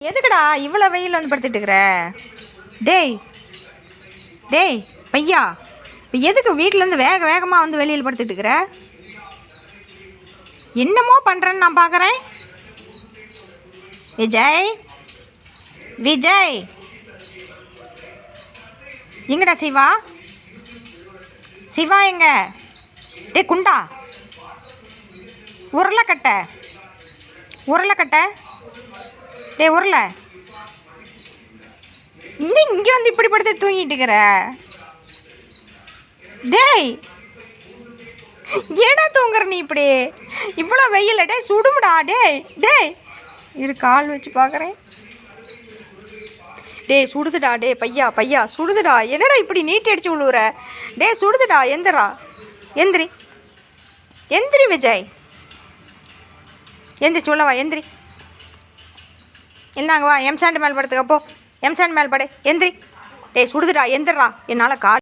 எதுக்குடா இவ்வளோ வெயில் வந்து படுத்துட்டு இருக்கிற டேய் டேய் பையா இப்போ எதுக்கு வீட்டிலேருந்து வேக வேகமாக வந்து வெளியில் படுத்துட்டு இருக்கிற என்னமோ பண்ணுறேன்னு நான் பார்க்குறேன் விஜய் விஜய். எங்கடா சிவா? சிவா எங்க? டே குண்டா. உருளைக்கட்டை. உருளைக்கட்டை. டே உருளை. இன்னும் இங்கே வந்து இப்படி படுத்து தூங்கிட்டு இருக்கிற டேய். ஏடா தூங்குற நீ இப்படி? இவ்வளோ வெயில் டேய் சுடுமுடா டேய் டேய். இரு கால் வச்சு பார்க்குறேன் டேய் சுடுதுடா டே பையா பையா சுடுதுடா. என்னடா இப்படி நீட்டி அடிச்சு விழுவுற டேய் சுடுதுடா எந்திரா. எந்திரி. எந்திரி விஜய். எந்திரிச்சு உள்ளவா எந்திரி. என்னாங்க வா எம்சாண்டு மேல் படுத்துக்கப்போ எம் சாண்டு மேல் படு. எந்திரி. டேய் சுடுதுடா எந்திரா என்னால் கா